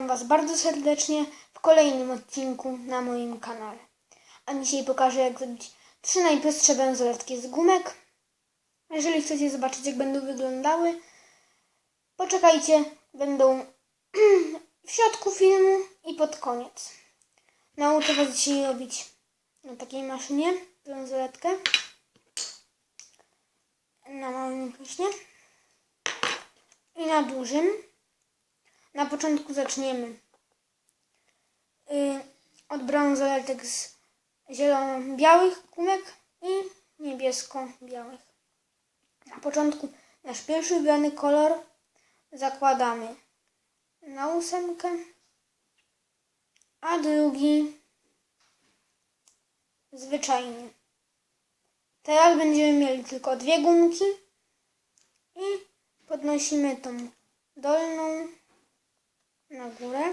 Was bardzo serdecznie w kolejnym odcinku na moim kanale. A dzisiaj pokażę jak zrobić trzy najprostsze bransoletki z gumek. Jeżeli chcecie zobaczyć jak będą wyglądały, poczekajcie, będą w środku filmu i pod koniec. Nauczę Was dzisiaj robić na takiej maszynie bransoletkę. Na małym właśnie. I na dużym. Na początku zaczniemy y, od bransoletek z zielono-białych gumek i niebiesko-białych. Na początku nasz pierwszy wybrany kolor zakładamy na ósemkę, a drugi zwyczajnie. Teraz będziemy mieli tylko dwie gumki i podnosimy tą dolną na górę.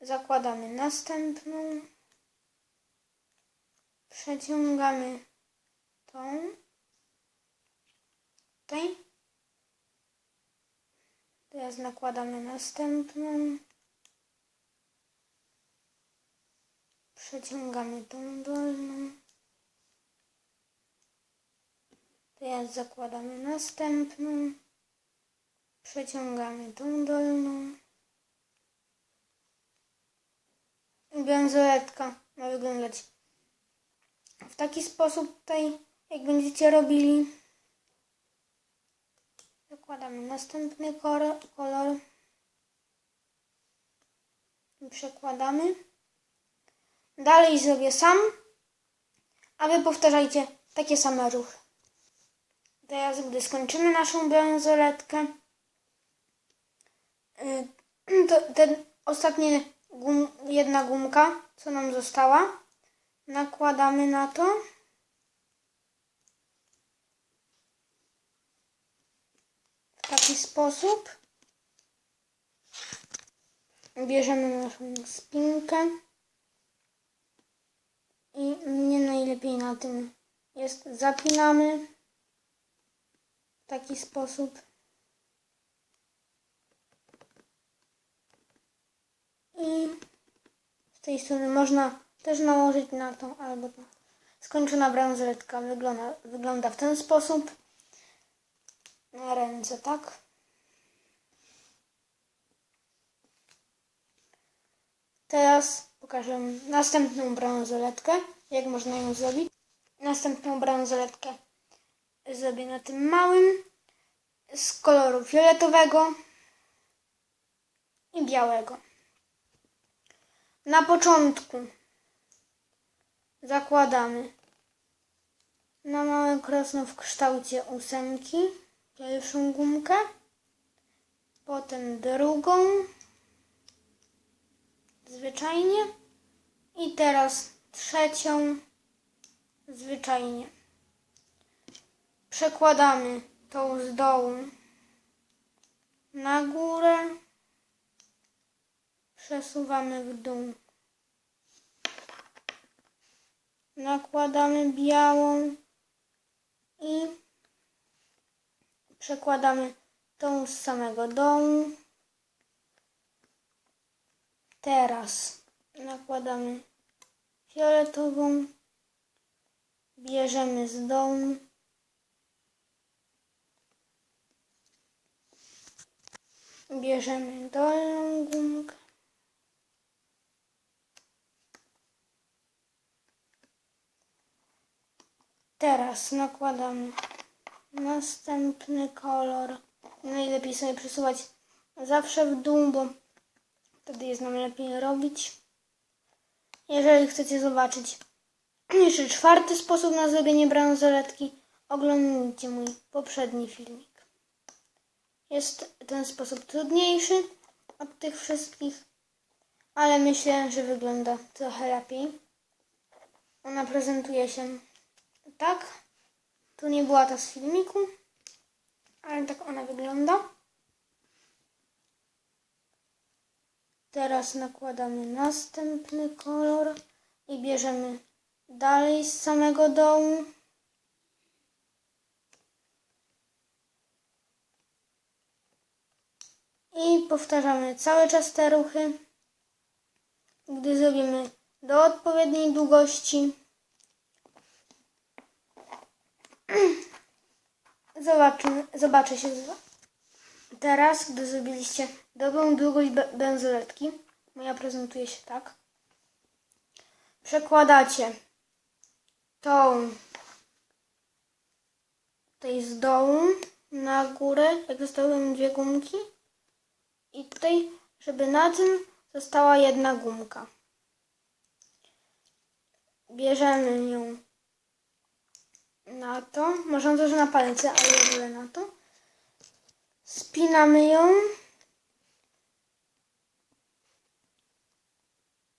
Zakładamy następną. Przeciągamy tą. Tutaj. Teraz nakładamy następną. Przeciągamy tą dolną. Teraz zakładamy następną. Przeciągamy tą dolną. I bransoletka ma wyglądać w taki sposób tutaj, jak będziecie robili. Zakładamy następny kolor. przekładamy. Dalej zrobię sam, a wy powtarzajcie takie same ruchy. Teraz, gdy skończymy naszą bransoletkę, y, to ten ostatnie gum, jedna gumka, co nam została, nakładamy na to. W taki sposób. Bierzemy naszą spinkę. I mnie najlepiej na tym jest zapinamy w taki sposób. I z tej strony można też nałożyć na to, albo to. Skończona bransoletka wygląda, wygląda w ten sposób. Na ręce, tak? Teraz pokażę następną bransoletkę, jak można ją zrobić. Następną bransoletkę zrobię na tym małym z koloru fioletowego i białego. Na początku. Zakładamy. Na małe krosno w kształcie ósemki. Pierwszą gumkę, potem drugą. Zwyczajnie. I teraz trzecią. Zwyczajnie. Przekładamy tą z dołu na górę przesuwamy w dół. Nakładamy białą i przekładamy tą z samego dołu. Teraz nakładamy fioletową, bierzemy z dołu. Bierzemy dolną gumkę. Teraz nakładamy następny kolor. Najlepiej sobie przesuwać zawsze w dół, bo wtedy jest nam lepiej robić. Jeżeli chcecie zobaczyć jeszcze czwarty sposób na zrobienie bransoletki, oglądajcie mój poprzedni filmik. Jest ten sposób trudniejszy od tych wszystkich, ale myślę, że wygląda trochę lepiej. Ona prezentuje się tak. Tu nie była ta z filmiku, ale tak ona wygląda. Teraz nakładamy następny kolor i bierzemy dalej z samego dołu. powtarzamy cały czas te ruchy. Gdy zrobimy do odpowiedniej długości, zobaczymy, zobaczy się teraz, gdy zrobiliście dobrą długość be- benzoletki. Moja prezentuje się tak. Przekładacie tą tutaj z dołu na górę, jak zostały dwie gumki. I tutaj, żeby na tym została jedna gumka. Bierzemy ją na to, można też na palce, ale wolę na to. Spinamy ją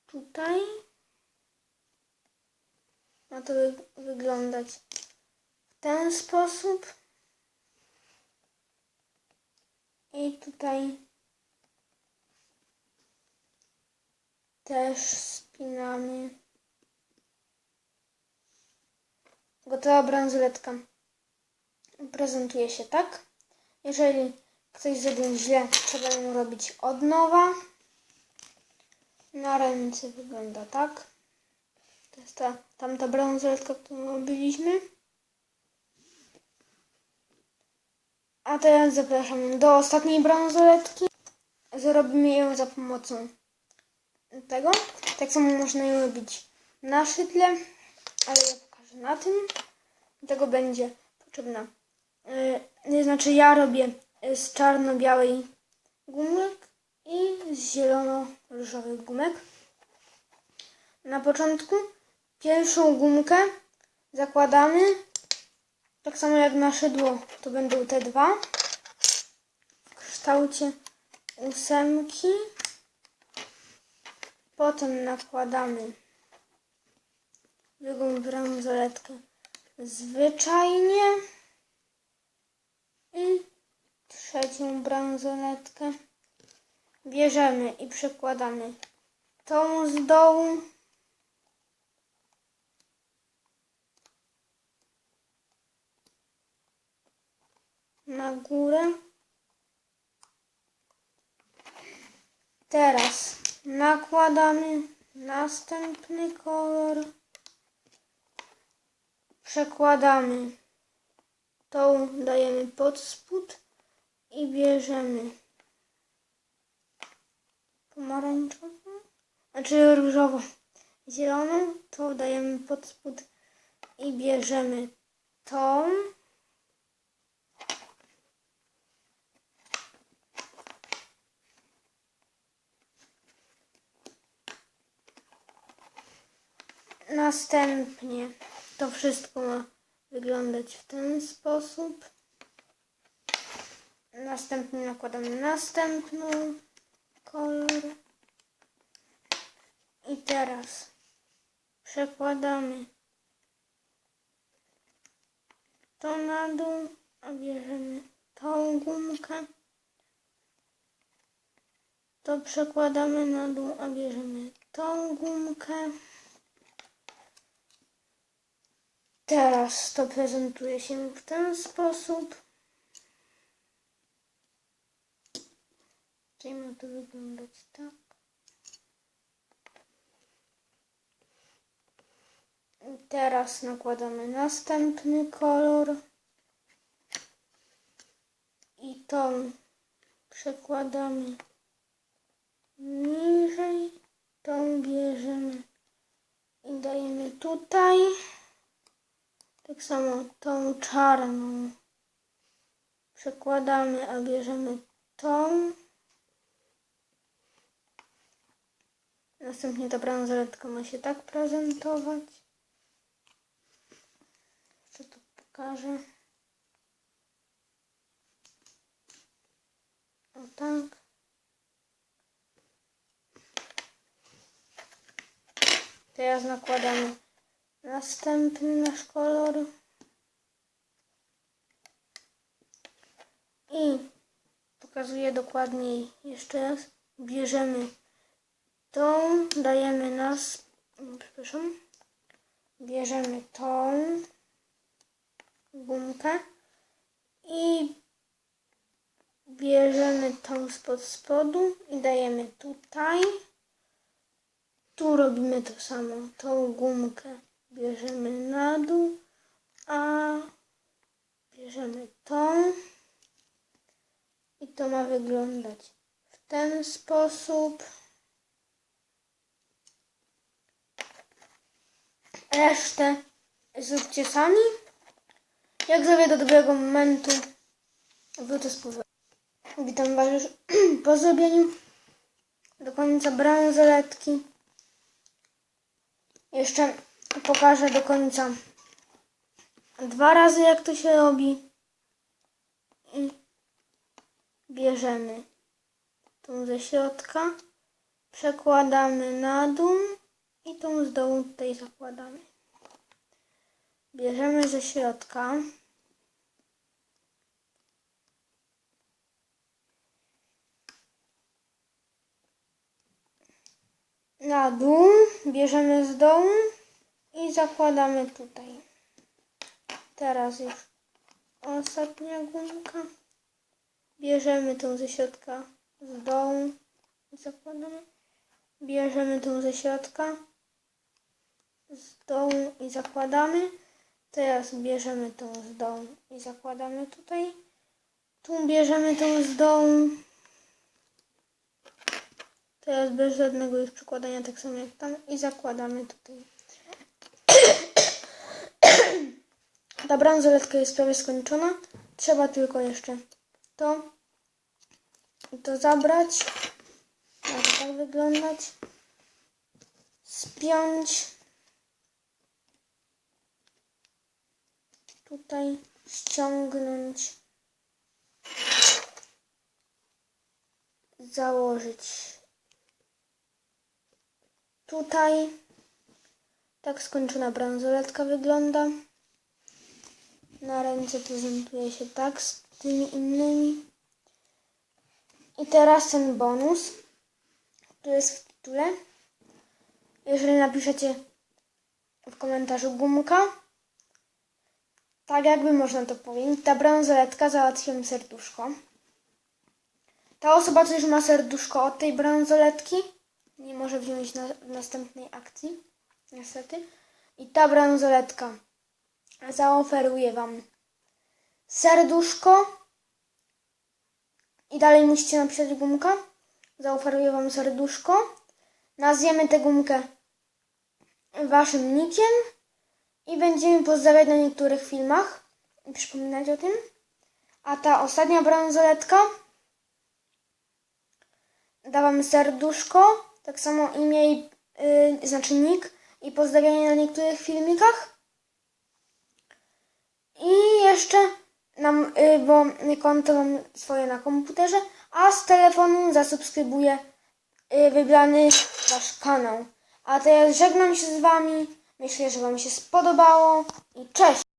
tutaj. Ma to wy- wyglądać w ten sposób. I tutaj też spinamy. Gotowa bransoletka prezentuje się tak. Jeżeli ktoś zrobił źle, trzeba ją robić od nowa. Na ręce wygląda tak. To jest ta tamta bransoletka, którą robiliśmy. A teraz zapraszam do ostatniej bransoletki. Zrobimy ją za pomocą tego. Tak samo można ją robić na szydle, ale ja na tym. Tego będzie potrzebna. Yy, znaczy ja robię z czarno-białej gumek i z zielono-różowych gumek. Na początku pierwszą gumkę zakładamy tak samo jak na szydło, to będą te dwa w kształcie ósemki. Potem nakładamy drugą bransoletkę zwyczajnie i trzecią bransoletkę bierzemy i przekładamy tą z dołu na górę. Teraz nakładamy następny kolor. Przekładamy. Tą, dajemy pod spód i bierzemy. Pomarańczową, znaczy różową, zieloną, tą dajemy pod spód i bierzemy tą. Następnie to wszystko ma wyglądać w ten sposób. Następnie nakładamy następną kolor. I teraz przekładamy to na dół, a bierzemy tą gumkę. To przekładamy na dół, a bierzemy tą gumkę. Teraz to prezentuje się w ten sposób. Czyli ma to wyglądać tak. Teraz nakładamy następny kolor. I tą przekładamy niżej. Tą bierzemy i dajemy tutaj. Tak samo tą czarną przekładamy, a bierzemy tą. Następnie ta bransoletka ma się tak prezentować. Jeszcze to pokażę. O tak. Teraz nakładamy Następny nasz kolor. I pokazuję dokładniej jeszcze raz. Bierzemy tą, dajemy nas, przepraszam, bierzemy tą gumkę i bierzemy tą spod spodu i dajemy tutaj. Tu robimy to samo. Tą gumkę bierzemy na dół, a bierzemy tą i to ma wyglądać w ten sposób. Resztę zróbcie sami. Jak zrobię do dobrego momentu, wrócę z powrotem. Witam Was już po zrobieniu do końca bransoletki. Jeszcze pokażę do końca dwa razy jak to się robi. I bierzemy tą ze środka, przekładamy na dół i tą z dołu tutaj zakładamy. Bierzemy ze środka. Na dół, bierzemy z dołu i zakładamy tutaj. Teraz już ostatnia gumka. Bierzemy tą ze środka z dołu i zakładamy. Bierzemy tą ze środka z dołu i zakładamy. Teraz bierzemy tą z dołu i zakładamy tutaj. Tu bierzemy tą z dołu. Teraz bez żadnego już przykładania, tak samo jak tam. I zakładamy tutaj. Ta bransoletka jest prawie skończona. Trzeba tylko jeszcze to to zabrać. Ma tak wyglądać. Spiąć. Tutaj ściągnąć. Założyć. Tutaj tak skończona bransoletka wygląda. Na ręce prezentuje się tak z tymi innymi. I teraz ten bonus, który jest w tytule. Jeżeli napiszecie w komentarzu gumka, tak jakby można to powiedzieć, ta bransoletka załatwiłem serduszko. Ta osoba, co już ma serduszko od tej bransoletki, nie może wziąć na, w następnej akcji, niestety. I ta bransoletka zaoferuje Wam serduszko i dalej musicie napisać gumka. Zaoferuję Wam serduszko. Nazwiemy tę gumkę Waszym nickiem i będziemy pozdrawiać na niektórych filmach i przypominać o tym. A ta ostatnia bransoletka da Wam serduszko, tak samo imię i yy, znaczy nick i pozdrawianie na niektórych filmikach. I jeszcze nam, y, bo konto mam swoje na komputerze, a z telefonu zasubskrybuję y, wybrany wasz kanał. A teraz żegnam się z wami. Myślę, że wam się spodobało i cześć!